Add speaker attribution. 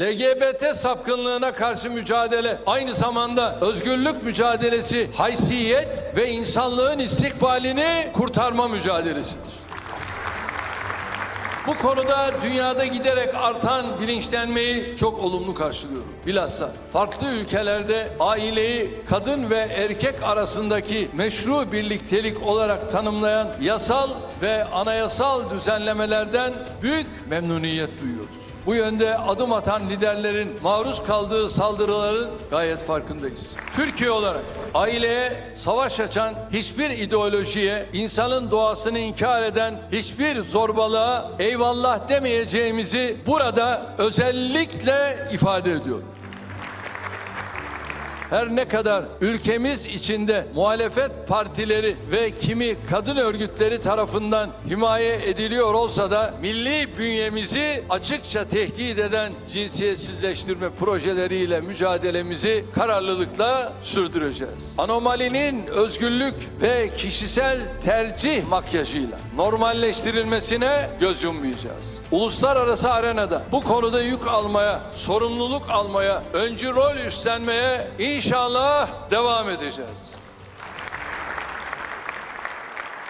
Speaker 1: LGBT sapkınlığına karşı mücadele aynı zamanda özgürlük mücadelesi, haysiyet ve insanlığın istikbalini kurtarma mücadelesidir. Bu konuda dünyada giderek artan bilinçlenmeyi çok olumlu karşılıyorum. Bilhassa farklı ülkelerde aileyi kadın ve erkek arasındaki meşru birliktelik olarak tanımlayan yasal ve anayasal düzenlemelerden büyük memnuniyet duyuyoruz. Bu yönde adım atan liderlerin maruz kaldığı saldırıların gayet farkındayız. Türkiye olarak aileye savaş açan hiçbir ideolojiye, insanın doğasını inkar eden hiçbir zorbalığa eyvallah demeyeceğimizi burada özellikle ifade ediyorum. Her ne kadar ülkemiz içinde muhalefet partileri ve kimi kadın örgütleri tarafından himaye ediliyor olsa da milli bünyemizi açıkça tehdit eden cinsiyetsizleştirme projeleriyle mücadelemizi kararlılıkla sürdüreceğiz. Anomalinin özgürlük ve kişisel tercih makyajıyla normalleştirilmesine göz yummayacağız. Uluslararası arenada bu konuda yük almaya, sorumluluk almaya, öncü rol üstlenmeye inşallah devam edeceğiz.